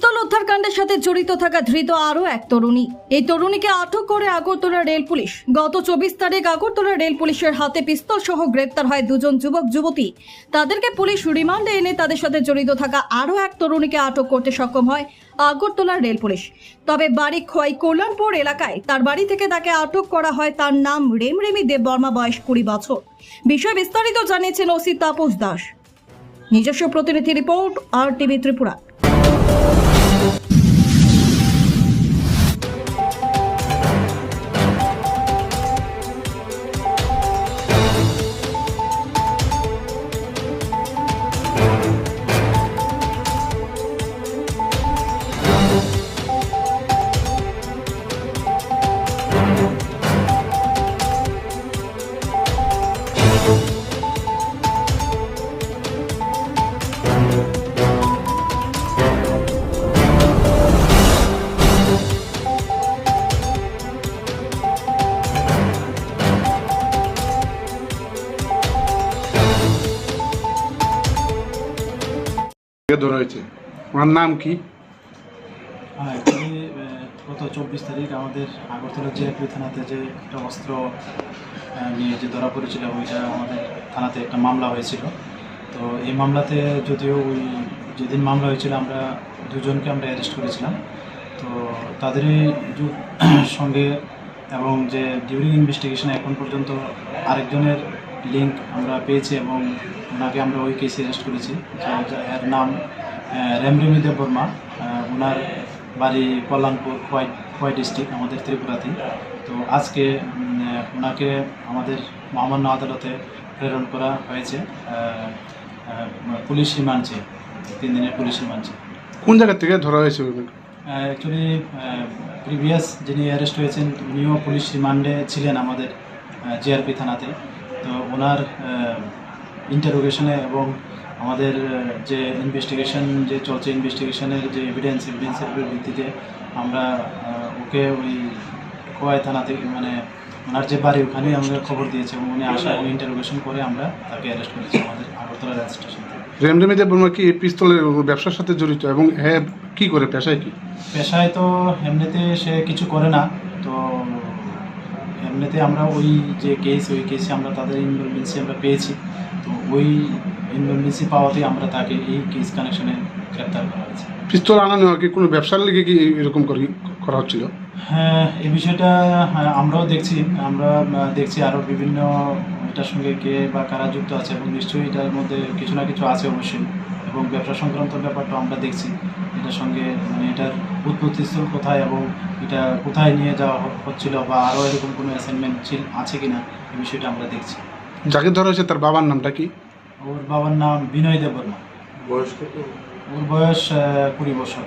পিস্তল উদ্ধারকাণ্ডের সাথে জড়িত থাকা ধৃত আরও এক তরুণী। এই তরুণীকে আটক করে আগরতলা রেল পুলিশ। গত চব্বিশ তারিখ আগরতলা রেল পুলিশের হাতে পিস্তল সহ গ্রেপ্তার হয় দুজন যুবক, যুবতী। তাদেরকে পুলিশ রিমান্ডে এনে তাদের সাথে জড়িত থাকা আরও এক তরুণীকে আটক করতে সক্ষম হয় আগরতলা রেল পুলিশ। তবে বাড়ি খোয়াই কল্যাণপুর এলাকায় তার বাড়ি থেকে তাকে আটক করা হয় তার নাম রেমরেমি দেব বর্মা, বয়স কুড়ি বছর। বিষয় বিস্তারিত জানিয়েছেন ওসি তাপস দাস। নিজস্ব প্রতিনিধি রিপোর্ট, আর টিভি ত্রিপুরা। ধরা হয়েছে ওনার নাম কি? হ্যাঁ গত চব্বিশ তারিখ আমাদের আগরতলা জিআরপি থানাতে যে একটা অস্ত্র নিয়ে যে ধরা পড়েছিল ওইটা আমাদের থানাতে একটা মামলা হয়েছিল। তো এই মামলাতে যদিও ওই যেদিন মামলা হয়েছিল, আমরা দুজনকে আমরা অ্যারেস্ট করেছিলাম। তো তাদেরই সঙ্গে এবং যে ডিউরিং ইনভেস্টিগেশন এখন পর্যন্ত আরেকজনের লিঙ্ক আমরা পেয়েছি এবং ওনাকে আমরা ওই কেসে অ্যারেস্ট করেছি। এর নাম রেমরিমি দেব বর্মা। ওনার বাড়ি কল্যাণপুর খোয়াই খোয়াই ডিস্ট্রিক্ট আমাদের ত্রিপুরাতে। তো আজকে ওনাকে আমাদের মহামান্য আদালতে প্রেরণ করা হয়েছে। পুলিশ রিমান্ডে তিন দিনের পুলিশ রিমান্ডে কোন জায়গা থেকে ধরা হয়েছে? অ্যাকচুয়ালি প্রিভিয়াস যিনি অ্যারেস্ট হয়েছেন উনিও পুলিশ রিমান্ডে ছিলেন আমাদের জিআরপি থানাতে। তো ওনার ইন্টারোগেশনে এবং আমাদের যে ইনভেস্টিগেশন যে চলছে ইনভেস্টিগেশনের যে এভিডেন্স এভিডেন্সের ভিত্তিতে আমরা ওকে ওই খোয়াই থানা থেকে মানে ওনার যে বাড়ি ওখানেই আমরা খবর দিয়েছি এবং উনি আসা এবং ইন্টারোগেশন করে আমরা তাকে অ্যারেস্ট করেছি আমাদের আগরতলা রেল স্টেশন থেকে। বর্মা কি পিস্তলের ব্যবসার সাথে জড়িত এবং হ্যাঁ কি করে পেশায় কি? পেশায় তো এমনিতে সে কিছু করে না। এমনিতে আমরা ওই যে কেস ওই কেসে আমরা তাদের ইনভলভেন্সি আমরা পেয়েছি। তো ওই ইনভলভেন্সি পাওয়াতেই আমরা তাকে এই কেস কানেকশনে গ্রেপ্তার করা হয়েছে। পিস্তল আনা নেওয়া কি কোনো ব্যবসার লিগে কি এরকম করি করা হচ্ছিল? হ্যাঁ এই বিষয়টা হ্যাঁ, আমরাও দেখছি। আমরা দেখছি আরও বিভিন্ন এটার সঙ্গে কে বা কারা যুক্ত আছে এবং নিশ্চয়ই এটার মধ্যে কিছু না কিছু আছে অবশ্যই। এবং ব্যবসা সংক্রান্ত ব্যাপারটা আমরা দেখছি। এটার সঙ্গে মানে এটার উৎপত্তিস্থল কোথায় এবং এটা কোথায় নিয়ে যাওয়া হচ্ছিল বা আরও এরকম কোনো অ্যাসাইনমেন্ট ছিল আছে কি না এই বিষয়টা আমরা দেখছি। যাকে ধরা হয়েছে তার বাবার নামটা কি? ওর বাবার নাম বিনয় দেববর্মা। বয়স কত? ওর বয়স কুড়ি বছর।